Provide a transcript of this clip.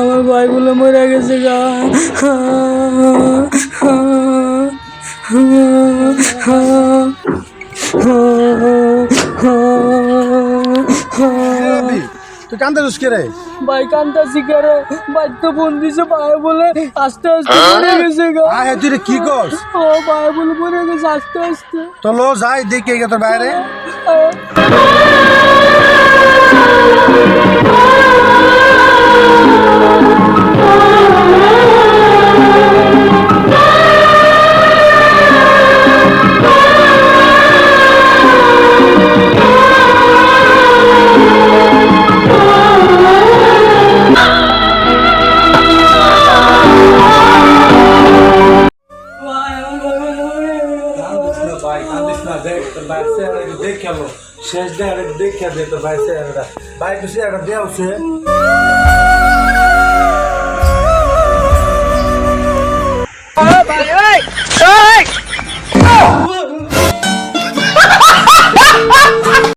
আমার ভাই বলে মরে গেছে গা। তুই রে? ভাই ভাই তো ভাই বলে আস্তে আস্তে মরে গেছে গা। আয় তুই রে কি করস? ও ভাই বলে মরে গেছে আস্তে আস্তে। তো লো যাই দেখে গে তোর বাইরে। ভাই কান্দিস না দেখ তোর ভাই চেহারা দেখে শেষ দেহারে দেখে দে তোর ভাই চেহারাটা ভাই তো চেহারা দেওয়া হচ্ছে ভাই